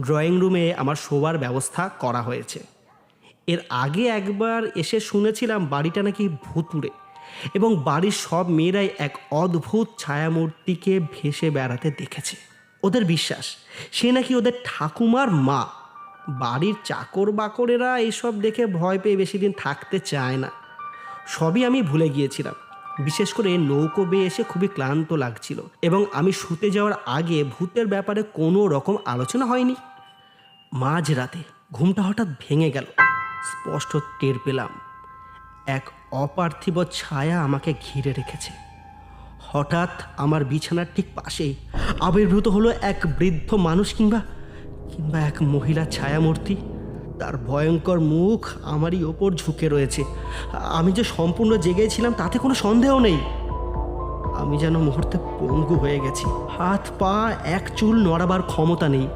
Drawing রুমে আমার শোবার ব্যবস্থা করা হয়েছে। এর আগে একবার এসে শুনেছিলাম বাড়িটা নাকি ভুতুড়ে এবং বাড়ির সব মেয়েরাই এক অদ্ভুত ছায়ামূর্তিকে ভেসে বেড়াতে দেখেছে। ওদের বিশ্বাস, সে নাকি ওদের ঠাকুমার মা। বাড়ির চাকর বাকরেরা এইসব দেখে ভয় পেয়ে বেশি দিন থাকতে চায় না। সবই আমি ভুলে গিয়েছিলাম। বিশেষ করে নৌকো বেয়ে এসে খুবই ক্লান্ত লাগছিল এবং আমি শুতে যাওয়ার আগে ভূতের ব্যাপারে কোনো রকম আলোচনা হয়নি। মাঝরাতে ঘুমটা হঠাৎ ভেঙে গেল। স্পষ্ট টের পেলাম, এক অপার্থিব ছায়া আমাকে ঘিরে রেখেছে। হঠাৎ আমার বিছানার ঠিক পাশেই আবির্ভূত হলো এক বৃদ্ধ মানুষ কিংবা কিংবা এক মহিলা ছায়ামূর্তি। তার ভয়ঙ্কর মুখ আমারই ওপর ঝুঁকে রয়েছে। আমি যে সম্পূর্ণ জেগেছিলাম, তাতে কোনো সন্দেহ নেই। আমি যেন মুহূর্তে পঙ্গু হয়ে গেছি। হাত পা, এক চুল নড়াবার ক্ষমতা নেই।